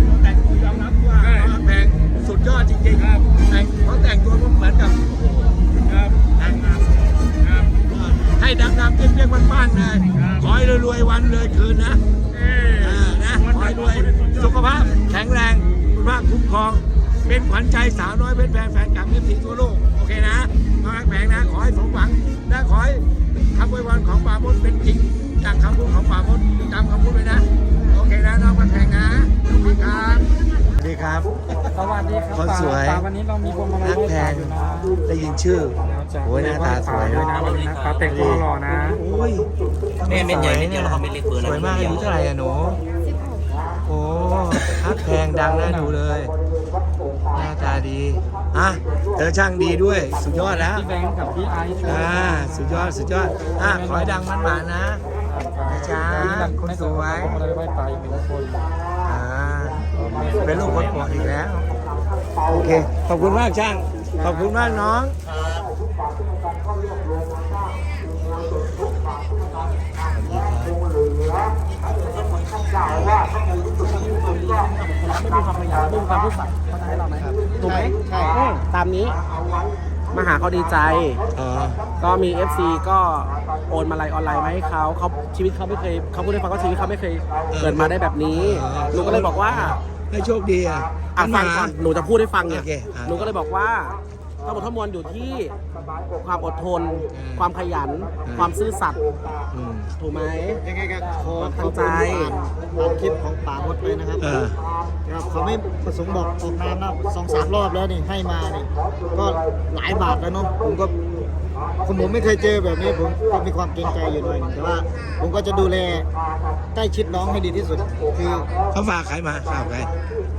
ริงๆน่ารักมากแต่งตัวยอมรับว่าน้องฮักแพงสุดยอดจริงๆแต่งเขาแต่งตัวเหมือนกับโอ้โหครับนางงามครับให้ดังๆเปรี้ยงๆปังๆเลยขอให้รวยๆวันเลยคืนนะเอ้ยเออนะขอให้รวยสุขภาพแข็งแรงคุณภาคคุ้มครอง เป็นขวัญใจสาวน้อยเป็นแฟนแฟนกับเอฟซีทั่วโลกโอเคนะน้องรักแพงนะขอให้สมหวังและขอให้คำอวยพรของป่ามดเป็นจริงจากคำพูดของป่ามดจำคำพูดไว้นะ สวัสดีครับสวัสดีครับคนสวยปาวันนี้เรามีพวงมาลัยรักให้แพปางอยู่นะได้ยินชื่อโอ้ยหน้าตาสวยด้วยนะนะวันนี้นะปาแต่งตัวหล่อนะ โอ้ยแม่เม็ดใหญ่เม็ดเดียวแล้วเขาเม็ดเล็กเบอร์สละวยมากเม็อาดยุเดียวเท่าไหร่อะหนูโอ้ฮักแพงดังน่าดูเลย หน้าตาดีอะเธอช่างดีด้วย สุดยอดแล้วพี่แบงค์กับพี่ไอซ์ช่วยอ่าสุดยอดสุดยอดอะขอให้ดังมันหมานะ นะจ๊ะคนสวย พวงมาลัยไหว้ตายเป็นคนอ่า เป็นลูกคนโปรดอีกแล้ว โอเค ขอบคุณมากช่าง ขอบคุณมากน้องไม่มีความพยายามไม่มีความรู้สัตย์เขาจะให้เราไหมครับถูกไหมใช่ใช่ตามนี้มาหาเขาดีใจอ๋อก็มี FC ก็โอนมาลัยออนไลน์มาให้เขาเขาชีวิตเขาไม่เคยเขาพูดให้ฟังว่าชีวิตเขาไม่เคยเกิดมาได้แบบนี้เออหนูก็เลยบอกว่า ให้โชคดีอะอะฟังก่อนหนูจะพูดให้ฟังเนี่ยโอเคอะหนูก็เลยบอกว่าทั้งหมดทั้งมวลอยู่ที่ความอดทนอืมความขยันอืมความซื่อสัตย์อืม ถูกไหม ยังไงก็ขอตั้งใจขอบคุณอ่านอ่านคลิปของป่ามดไปนะครับเออ ครับเขาไม่ประสงค์บอกออกนามนะสองสามรอบแล้วนี่ให้มานี่ก็หลายบาทแล้วเนาะผมก็ ผมผมไม่เคยเจอแบบนี้ผมก็มีความเกรงใจอยู่หน่อยหนึ่งแต่ว่า ผมก็จะดูแลใกล้ชิดน้องให้ดีที่สุด คือเขาฝากใครมาฝากใคร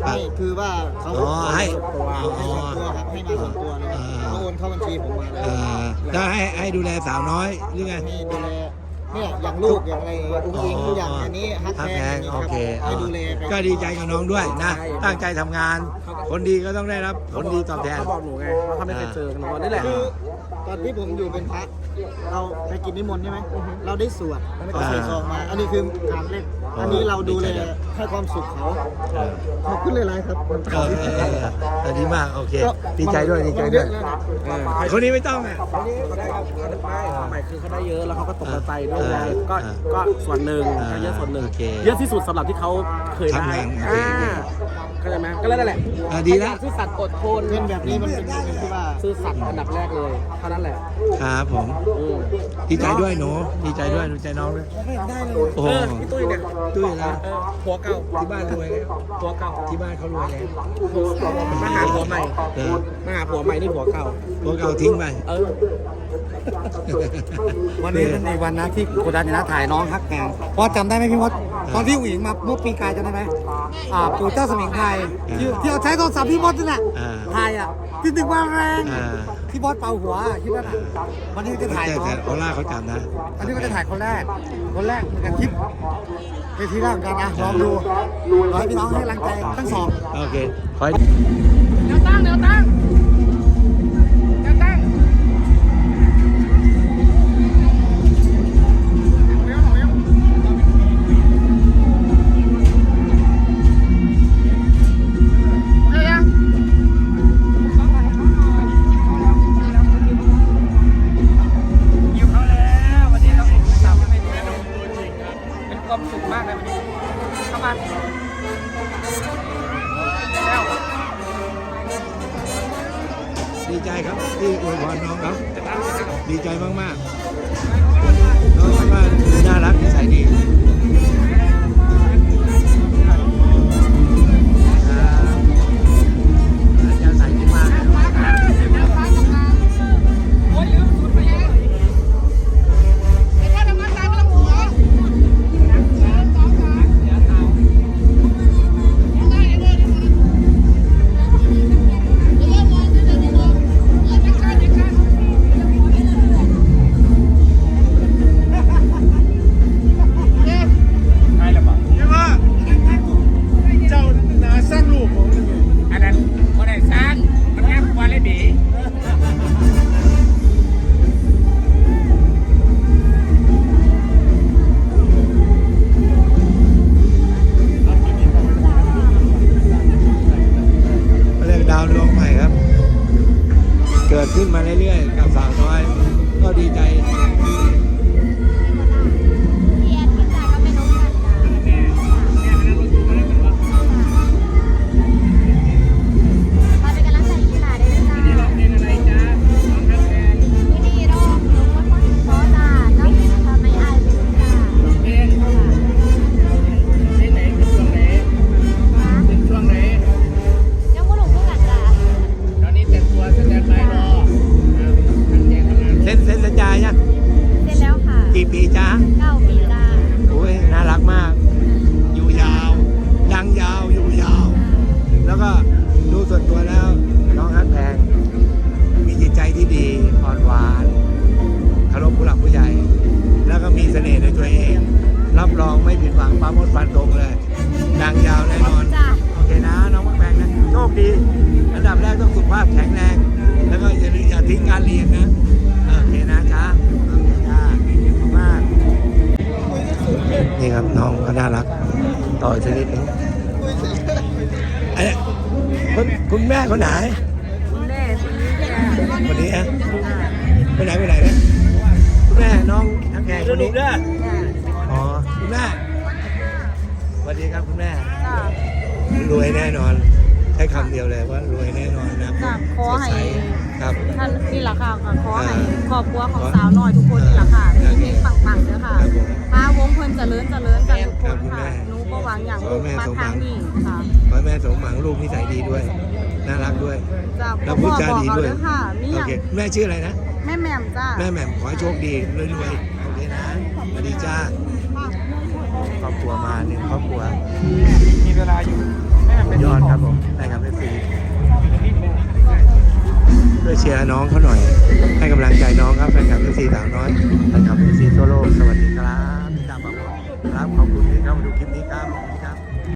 ฝากให้คือว่าเขาอ๋อให้ส่วนตัวอ๋อให้ส่วนตัวครับให้มาส่วนตัวเลยครับอ่า เขาโอนเข้าบัญชีผมมาเลยเออแล้วให้ให้ดูแลสาวน้อยหรือไง ให้ดูแลเนี่ยอย่างลูกอย่างอะไรอุ้งอิงอย่างอันนี้ ฮักฮักแพแพงงนี่โอครับเคให้ดูแลไปก็ดีใจกับน้องด้วยนะ ตั้งใจทำงาน คนดีก็ต้องได้รับผลดีตอบแทน เขาบอกหนูไงว่าเขาไม่เคยเจอหนูบอกนี่แหละคือตอนที่ผมอยู่เป็นพระเราไปกินนิมนต์ใช่ไหมเราได้สวดเขาใส่ซองมา อันนี้คือการเล่นอันนี้เราดูแลให้ความสุขเขาเออขอบคุณเลยๆครับเออเออเออเออดีมากโอเคก็ดีใจด้วยดีใจมันด้วยเอะแล้นะเออคนนี้ไม่ต้องอะเขาได้เขาได้ความหมายคือเขาได้เยอะแล้วเขาก็ตกใจด้วยไงเออก็เออก็ส่วนหนึ่งเออก็เยอะส่วนหนึ่งโอเคเยอะที่สุดสำหรับที่เขาเคยได้ทำงานโอเค อ่าเข้าใจไหมก็แล้วนั่นแหละอ่าดีแล้วซื่อสัตย์อดทนเงินแบบนี้มันเป็นเงินที่ว่าซื่อสัตย์อันดับแรกเลยเท่านั้นแหละครับผมอืมดีใจด้วยหนูดีใจด้วยดีใจน้องด้วยได้เลยโอ้โหเออพี่ตุ้ยเนี่ยตุ้ยแล้วเออผัวเก่าที่บ้านรวยแล้วผัวเก่าที่บ้านเขารวยแล้วมาหาผัวใหม่เออมาหาผัวใหม่นี่ผัวเก่า พวกเราทิ้งไป เออ วันนี้เป็นอีกวันนะที่โกดันนะถ่ายน้องฮักแพงเพราะจำได้ไหมพี่มด ตอนที่อุ๋งอิงมาเมื่อปีกายจำได้ไหมอ่าปู่เจ้าสมิงไทยที่ที่เอาใช้โทรศัพท์พี่มดนั่นแหละอ่าถ่ายอะที่ตึกว่าแรงอ่า ที่บอสเป่าหัวอะคิดว่าน่ะวันนี้จะถ่ายแต่น้อแต่งโอล่าเขาจำนะ อันนี้ก็จะถ่ายคนแรก คนแรกเหมือนกันคลิปเวทีแรกเหมือนกันนะลองดูรอให้พี่น้องให้กำลังใจทั้งสอง โอเคขอให้ แนวตั้งแนวตั้ง อวยพรน้องครับ ดีใจมากๆน้องก็น่ารักนิสัยดี ขึ้นมาเรื่อยๆกับสาวน้อย ก็ดีใจะเก้าปีได้โอ้ยน่ารักมาก อยู่ยาว ดังยาวอยู่ยาว แล้วก็ดูส่วนตัวแล้วน้องฮัทแพง มีจิตใจที่ดีอ่อนหวานคารพผู้หลักผู้ใหญ่ แล้วก็มีเสน่ห์ในตัวเอง รับรองไม่ผิดหวังป้ามดฟันตรงเลย สักนิดนึงเอ้ยคุณคุณแม่คนไหนคุณแม่คนนี้จ้ะคนนี้ฮะไปไหนไปไหนนะคุณแม่น้องทั้งแกงคนนี้อ๋อคุณแม่สวัสดีครับคุณแม่จ้ะรวยแน่นอน ใช้คำเดียวเลยว่ารวยแน่นอนนะจ้ะขอให้สดใสครับท่านนี่แหละค่ะก็ขอให้อ่าครอบครัวของสาวน้อยทุกคนนี่แหละค่ะอ่ามีเฮงปังๆเด้อค่ะครับผมพาวงเพิ่นเจริญเจริญกันทุกคครันบคุณแม่ค่ะหนูก็หวังอย่างขอแม่มาสมหวัทางงนี้ค่ะขอให้แม่สมหวังลูกนิสัยดีด้วย น่ารักด้วยจ้ะแล้วพูดจาดีด้วยบอกเอาเอค่ะมีอโอย่างเคแม่ชื่ออะไรนะแม่แหม่มจ้ะแม่แหม่มขอให้โชคดีรวยๆโอเคนะสวัสดีจ้าครอบครัวมาหนึ่งครอบครัวมีเวลาอยู่แม่เป็น ยอดครับผมได้ครับเอฟซีช่วย เชียร์น้องเขาหน่อย ให้กำลังใจน้องครับแฟนคลับเอฟซีสาวน้อยแฟนคลับเอฟซีทั่วโลกสวัสดีครับพี่ดามบอกครับขอบคุณที่เข้ามาดูคลิปนี้ครับ